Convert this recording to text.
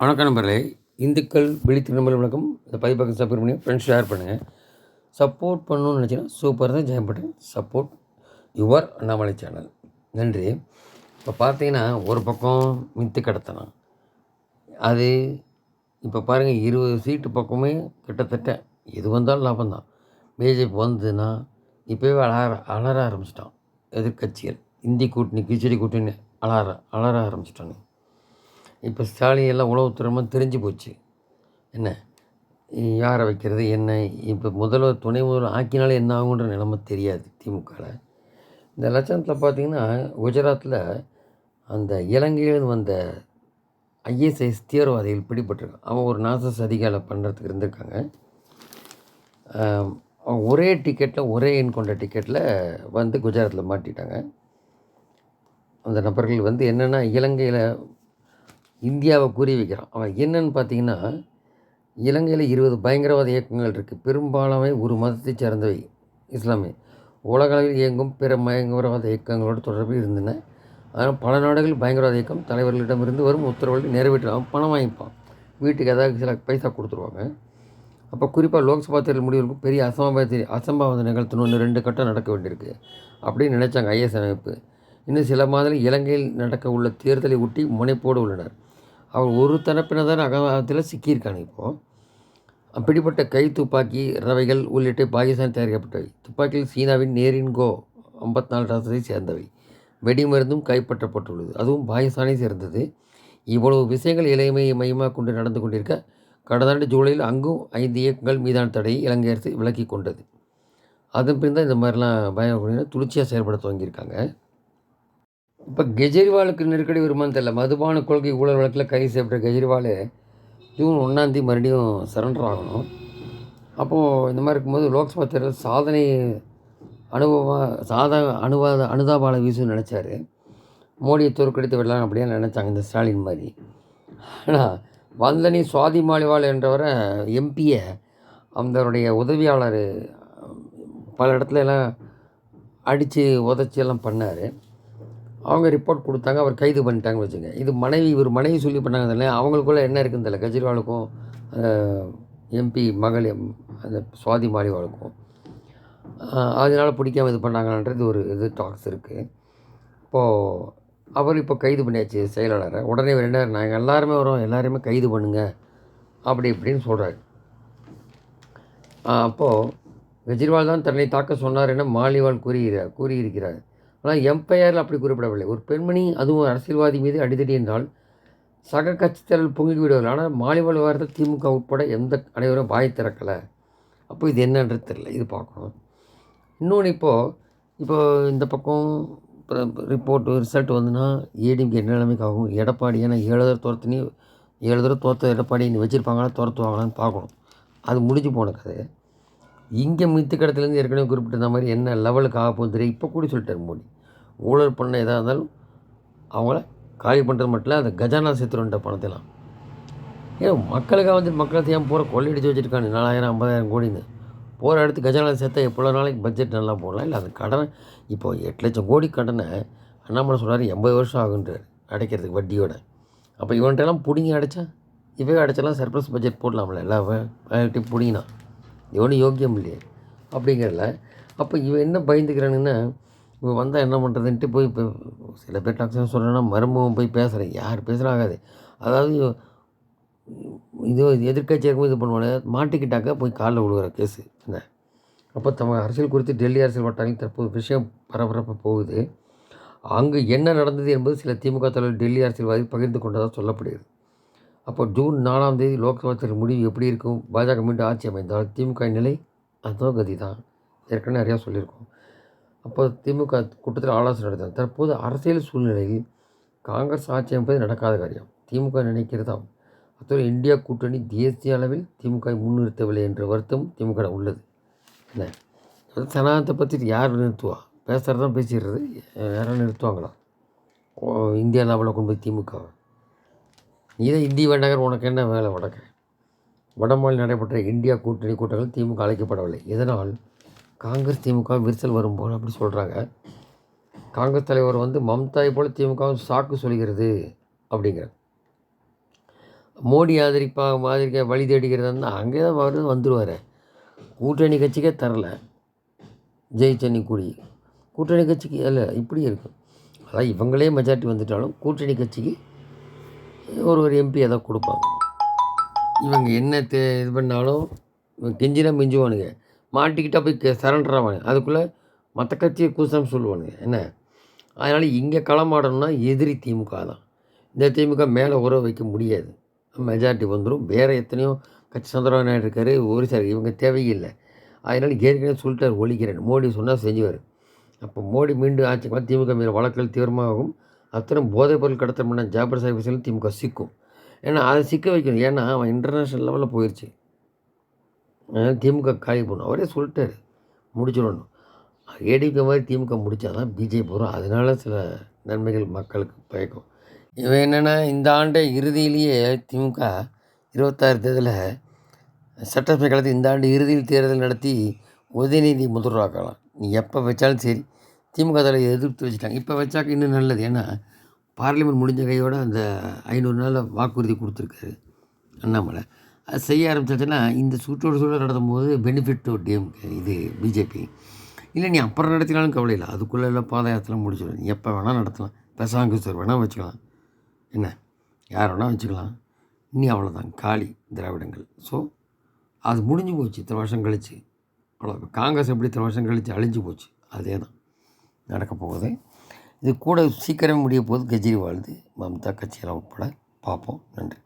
வணக்கம் நண்பர்களே. இந்துக்கள் விழித்திரு வணக்கம். இந்த பதிப்பாக்க சப்போர்ட் பண்ணி ஃப்ரெண்ட்ஸ் ஷேர் பண்ணுங்கள் சப்போர்ட் பண்ணணும்னு நினச்சிங்கன்னா சூப்பர் தான். ஜாயின் பண்ணுறேன் சப்போர்ட் யுவர் அண்ணாமலை சேனல் நன்றி. இப்போ பார்த்தீங்கன்னா ஒரு பக்கம் மித்து கடத்தலாம் அது இப்போ பாருங்கள் இருபது சீட்டு பக்கமே கிட்டத்தட்ட எது வந்தாலும் லாபம் தான். பிஜேபி வந்ததுன்னா இப்போவே அலற அலற ஆரம்பிச்சிட்டான். எதிர்க்கட்சிகள் இந்தி கூட்டணி கிச்சடி கூட்டணி அலற அலற ஆரம்பிச்சிட்டானு இப்போ ஸ்டாலின் எல்லாம் உளவுத்துறைமாக தெரிஞ்சு போச்சு. என்ன? யாரை வைக்கிறது என்ன? இப்போ முதல்வர் துணை முதல்வர் ஆக்கினாலே என்ன ஆகுன்ற நிலைமை தெரியாது திமுகவில் இந்த லட்சணத்தில் பார்த்தீங்கன்னா குஜராத்தில் அந்த இலங்கையிலிருந்து வந்த ஐஎஸ்ஐஎஸ் தீவிரவாதிகள் பிடிபட்டிருக்கான் அவன் ஒரு நாச சதிகாலை பண்ணுறதுக்கு இருந்திருக்காங்க. ஒரே டிக்கெட்டில் ஒரே எண் கொண்ட டிக்கெட்டில் வந்து குஜராத்தில் மாட்டிட்டாங்க. அந்த நபர்கள் வந்து என்னென்னா இலங்கையில் இந்தியாவை குறி வைக்கிறான் அவன் என்னன்னு பார்த்தீங்கன்னா இலங்கையில் இருபது பயங்கரவாத இயக்கங்கள் இருக்குது பெரும்பாலானவை ஒரு மதத்தைச் சேர்ந்தவை. இஸ்லாமிய. உலகளவில் இயங்கும் பிற பயங்கரவாத இயக்கங்களோடு தொடர்பில் இருந்தன. ஆனால் பல நாடுகளில் பயங்கரவாத இயக்கம் தலைவர்களிடமிருந்து வரும் உத்தரவுகளை நிறைவேற்றுவான் பணம் வாங்கிப்பான். வீட்டுக்கு ஏதாவது சில பைசா கொடுத்துருவாங்க. அப்போ குறிப்பாக லோக்சபா தேர்தல் முடிவுக்கு பெரிய அசம்பாவித அசம்பாவிதம் நிகழ்த்தணும்னு ரெண்டு கட்டம் நடக்க வேண்டியிருக்கு. அப்படின்னு நினச்சாங்க ஐஎஸ் அமைப்பு. இன்னும் சில மாதங்கள் இலங்கையில் நடக்க உள்ள தேர்தலை ஒட்டி முனைப்போடு உள்ளனர். அவர் ஒரு தரப்பினர் தான் அகவாதத்தில் சிக்கியிருக்காங்க இப்போது அப்படிப்பட்ட கை துப்பாக்கி ரவைகள் உள்ளிட்ட பாகிஸ்தான் தயாரிக்கப்பட்டவை. துப்பாக்கியில் சீனாவின் நேரின்கோ ஐம்பத்தி நாலு ரசத்தை சேர்ந்தவை. வெடிமருந்தும் கைப்பற்றப்பட்டுள்ளது. அதுவும் பாகிஸ்தானை சேர்ந்தது. இவ்வளவு விஷயங்கள் இளைமையை மையமாக கொண்டு நடந்து கொண்டிருக்க கடந்த ஆண்டு ஜூலையில் அங்கும் ஐந்து இயக்கங்கள் மீதான தடையை இலங்கை அரசு விலக்கி கொண்டது. அதன் பின் தான் இந்த மாதிரிலாம் பயம் துளிச்சியாக செயல்பட துவங்கியிருக்காங்க இப்போ கெஜ்ரிவாலுக்கு நெருக்கடி வருமானு தெரியல. மதுபான கொள்கை ஊழல் வழக்கில் கைது செய்யப்பட்ட கெஜ்ரிவால் ஜூன் ஒன்றாந்தேதி மறுபடியும் சரண்டர் ஆகணும். அப்போது இந்த மாதிரி இருக்கும்போது லோக்சபா தேர்தல் சாதனை அனுபவமாக சாதா அனுவாத அனுதாபால வீசுன்னு நினச்சாரு. மோடியை தோற்கடித்து விடலாம் அப்படியே நினச்சாங்க இந்த ஸ்டாலின் மாதிரி. ஆனால் வந்தனி சுவாதி மாலிவால் என்றவரை எம்பியை அவருடைய உதவியாளர் பல இடத்துல எல்லாம் அடித்து உதச்சி எல்லாம் பண்ணார். அவங்க ரிப்போர்ட் கொடுத்தாங்க அவர் கைது பண்ணிட்டாங்க வச்சுங்க இது மனைவி இவர் மனைவி சொல்லி பண்ணாங்க தானே அவங்களுக்குள்ள என்ன இருக்குன்னு தெரியல. கெஜ்ரிவாலுக்கும் எம்பி மகள் எம் அந்த சுவாதி மாலிவாலுக்கும் அதனால் பிடிக்காம இது பண்ணாங்கன்றது ஒரு இது டாக்ஸ் இருக்குது இப்போது அவர் இப்போ கைது பண்ணியாச்சு செயலாளரை. உடனே என்ன நாங்கள் எல்லாருமே வரோம் எல்லாருமே கைது பண்ணுங்கள் அப்படி இப்படின்னு சொல்கிறாரு அப்போது கெஜ்ரிவால் தான் தன்னை தாக்க சொன்னார் என மாலிவால் கூறுகிறார் கூறியிருக்கிறார். ஆனால் எம்பையரில் அப்படி குறிப்பிடவில்லை. ஒரு பெண்மணி அதுவும் அரசியல்வாதி மீது அடிதடி என்றால் சக கட்சித்தரல் பொங்கி விடுவார்கள். ஆனால் மாலிவால் விவகாரத்தில் திமுக உட்பட எந்த அனைவரும் வாய் திறக்கலை. அப்போ இது என்னன்றது தெரியல. இது பார்க்கணும். இன்னொன்று இப்போது இப்போ இந்த பக்கம் ரிப்போர்ட் ரிசல்ட் வந்துன்னா ஏடிஎம்கே என்ன நிலைமைக்கு ஆகும் எடப்பாடி ஏன்னா ஏழு தடவை துரத்துனி ஏழு தடவை தோற்ற எடப்பாடி இன்னும் வச்சுருப்பாங்களா துரத்துவாங்களான்னு பார்க்கணும். அது முடிஞ்சு போன கதை. இங்கே மித்து கடத்துலேருந்து ஏற்கனவே குறிப்பிட்டிருந்த மாதிரி என்ன லெவலுக்கு ஆக போகுது தெரியும் இப்போ கூட சொல்லிட்டார் மோடி. ஊழல் பண்ண எதாக இருந்தாலும் அவங்கள காலி பண்ணுறது மட்டும் இல்லை அந்த கஜானா சேர்த்துருன்ற பணத்தெல்லாம். ஏன்னா மக்களுக்காக வந்து மக்களை ஏன் போகிற கொள்ளையடிச்சு வச்சுருக்காங்க நாலாயிரம் ஐம்பதாயிரம் கோடின்னு. போகிற இடத்து கஜானா சேர்த்தா எவ்வளோ நாளைக்கு பட்ஜெட் நல்லா போடலாம்? இல்லை அந்த கடனை இப்போ எட்டு லட்சம் கோடி கடனை அண்ணாமலை சொல்கிறார் எண்பது வருஷம் ஆகுன்றார் அடைக்கிறதுக்கு வட்டியோட. அப்போ இவன்ட்டெல்லாம் பிடிங்கி அடைச்சா? இவே அடைச்சாலாம் சர்ப்ளஸ் பட்ஜெட் போடலாம்ல எல்லா பிடிங்கினா. இவனும் யோக்கியம் இல்லையே அப்படிங்கிறல அப்போ இவன் என்ன பயந்துக்கிறானுங்கன்னா இப்போ வந்தால் என்ன பண்ணுறதுன்ட்டு போய் இப்போ சில பேர் டாக்டர் சொல்கிறேன்னா மருமகம் போய் பேசுகிறேன் யார் பேசுகிறா ஆகாது அதாவது இது எதிர்கட்சி இருக்கும்போது இது பண்ணுவாங்க மாட்டிக்கிட்டாக்க போய் காலில் விழுகிற கேஸு என்ன? அப்போ தம அரசியல் குறித்து டெல்லி அரசியல் வட்டாரங்களில் தற்போது விஷயம் பரபரப்பாக போகுது. அங்கு என்ன நடந்தது என்பது சில திமுக தலைவர் டெல்லி அரசியல்வாதி பகிர்ந்து கொண்டதாக சொல்லப்படுகிறது. அப்போ ஜூன் நாலாம் தேதி லோக்சபா தேர்தல் முடிவு எப்படி இருக்கும்? பாஜக மீண்டும் ஆட்சி அமைந்தால் திமுக நிலை அதோ கதி தான் ஏற்கனவே நிறையா சொல்லியிருக்கோம். அப்போ திமுக கூட்டத்தில் ஆலோசனை நடத்தாங்க தற்போது அரசியல் சூழ்நிலையில் காங்கிரஸ் ஆட்சி அமைப்பது நடக்காத காரியம். திமுக நினைக்கிறதாம் அத்தோடு இந்தியா கூட்டணி தேசிய அளவில் திமுக முன்னிறுத்தவில்லை என்ற வருத்தம் திமுக உள்ளது. என்ன? சனாதனத்தை பற்றி யார் நிறுத்துவா? பேசுகிறது தான் பேசிடுறது. யாரும் நிறுத்துவாங்களா? இந்தியா லெவலில் கொண்டு போய் திமுக. நீ தான் இந்தி வேண்டாங்கிற உனக்கு என்ன வேலை உனக்கு வடமாநில நடைபெற்ற இந்தியா கூட்டணி கூட்டங்கள் திமுக அழைக்கப்படவில்லை. இதனால் காங்கிரஸ் திமுக விரிசல் வரும்போது அப்படி சொல்கிறாங்க காங்கிரஸ் தலைவர் வந்து மம்தாயை போல் திமுக சாக்கு சொல்கிறது அப்படிங்கிற மோடி ஆதரிப்பா மாதிரி வழி தேடிக்கிறதா இருந்தால் அங்கே தான் வருது வந்துடுவார் கூட்டணி கட்சிக்கே தரல. ஜெயிச்சன்னி கூடி கூட்டணி கட்சிக்கு இல்லை இப்படி இருக்கும் அதான் இவங்களே மெஜாரிட்டி வந்துட்டாலும் கூட்டணி கட்சிக்கு ஒரு ஒரு எம்பி ஏதோ கொடுப்பாங்க. இவங்க என்ன தே இது பண்ணாலும் இவன் கெஞ்சினா மிஞ்சுவானுங்க. மாட்டிக்கிட்டால் போய் கே சரண்டர் அதுக்குள்ளே மற்ற கட்சியை கூசம் சொல்லுவானுங்க. என்ன? அதனால் இங்கே களமாடணும்னா எதிரி திமுக தான். இந்த திமுக மேலே உறவு வைக்க முடியாது. மெஜாரிட்டி வந்துடும் வேறு எத்தனையோ கட்சி சந்திரபாபு நாயுடு இருக்கார் ஒரு சார் இவங்க தேவையில்லை. அதனால் ஏற்கனவே சொல்லிட்டார் ஒழிக்கிறேன் மோடி சொன்னால் செஞ்சுவார். அப்போ மோடி மீண்டும் ஆட்சிக்கு வந்து திமுக மீது வழக்குகள் தீவிரமாகும். அத்தனை போதைப் பொருள் கடத்தல் பண்ண ஜாபர் சாஹிப் திமுக சிக்கும். ஏன்னா அதை சிக்க வைக்கணும். ஏன்னா அவன் இன்டர்நேஷ்னல் லெவலில் போயிடுச்சு அதனால் திமுக காலி போடணும் அவரே சொல்லிட்டார். முடிச்சிடணும். ஏடிபி மாதிரி திமுக முடித்தா தான் பிஜேபி வரும். அதனால சில நன்மைகள் மக்களுக்கு பயக்கும். இவன் என்னென்னா இந்த ஆண்டு இறுதியிலேயே திமுக இருபத்தாறு தேர்தலில் சட்டசபை காலத்தில் இந்த ஆண்டு இறுதியில் தேர்தல் நடத்தி உதயநிதி முதல்வராக்கலாம் நீ எப்போ வச்சாலும் சரி திமுக தலை எதிர்த்து வச்சுட்டாங்க. இப்போ வச்சாக்க இன்னும் நல்லது. ஏன்னா பார்லிமெண்ட் முடிஞ்ச கையோட அந்த ஐநூறு நாளில் வாக்குறுதி கொடுத்துருக்காரு அண்ணாமலை. செய்ய ஆரம்பிச்சாச்சுன்னா இந்த சூட்டோடு சூழல் நடத்தும் போது பெனிஃபிட் டு டிஎம்கே இது பிஜேபி இல்லை நீ அப்புறம் நடத்தினாலும் கவலை இல்லை. அதுக்குள்ளே இல்லை பாத யாத்திரை முடிச்சிடும். நீ எப்போ வேணால் நடத்தலாம். பெசாங்குசர் வேணால் வச்சுக்கலாம். என்ன? யார் வேணால் வச்சுக்கலாம். நீ அவ்வளோதான் காலி திராவிடங்கள். ஸோ அது முடிஞ்சு போச்சு. இத்தனை வருஷம் கழித்து அவ்வளோ காங்கிரஸ் எப்படி இத்தனை வருஷம் கழித்து அழிஞ்சு போச்சு? அதே தான். நடக்க போகுது. இது கூட சீக்கிரமே முடிய போது கெஜ்ரிவால்து மம்தா கட்சியெல்லாம் உட்பட. பார்ப்போம். நன்றி.